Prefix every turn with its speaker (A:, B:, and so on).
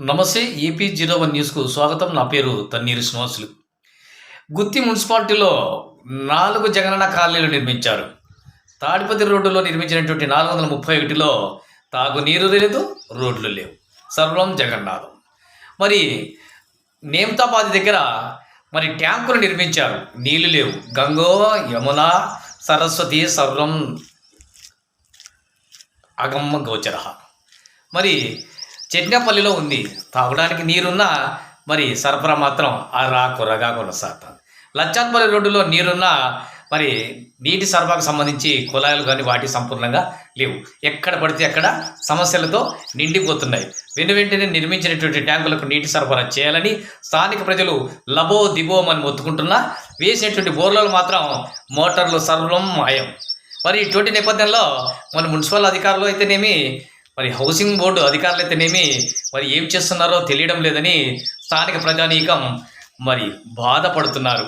A: నమస్తే AP zero one న్యూస్కు స్వాగతం. నా పేరు తన్నీరు శ్రీనివాసులు. గుత్తి మున్సిపాలిటీలో నాలుగు జగనన్న కాలనీలు నిర్మించారు. తాడిపతి రోడ్డులో నిర్మించినటువంటి నాలుగు వందల ముప్పై ఒకటిలో తాగునీరు లేదు రోడ్లు లేవు. సర్వం జగన్నాథం. మరి నేమ్తాబాద్ దగ్గర మరి ట్యాంకులు నిర్మించారు. నీళ్ళు లేవు. గంగో యమున సరస్వతి సర్వం అగమ్మ గోచర మరి చెట్నపల్లిలో ఉంది. తాగడానికి నీరున్నా మరి సరఫరా మాత్రం అరా కొరగా కొనసాగుతుంది. లచ్చాన్పల్లి రోడ్డులో నీరున్నా మరి నీటి సరఫరాకు సంబంధించి కుళాయిలు కానీ వాటి సంపూర్ణంగా లేవు. ఎక్కడ పడితే అక్కడ సమస్యలతో నిండిపోతున్నాయి. వెను వెంటనే నిర్మించినటువంటి ట్యాంకులకు నీటి సరఫరా చేయాలని స్థానిక ప్రజలు లబో దిబోమని మొత్తుకుంటున్నా వేసినటువంటి బోర్లలో మాత్రం మోటార్లు సర్వం మాయం. మరి ఇటువంటి నేపథ్యంలో మన మున్సిపల్ అధికారులు అయితేనేమి మరి హౌసింగ్ బోర్డు అధికారులు అయితేనేమి మరి ఏం చేస్తున్నారో తెలియడం లేదని స్థానిక ప్రజానీకం మరి బాధపడుతున్నారు.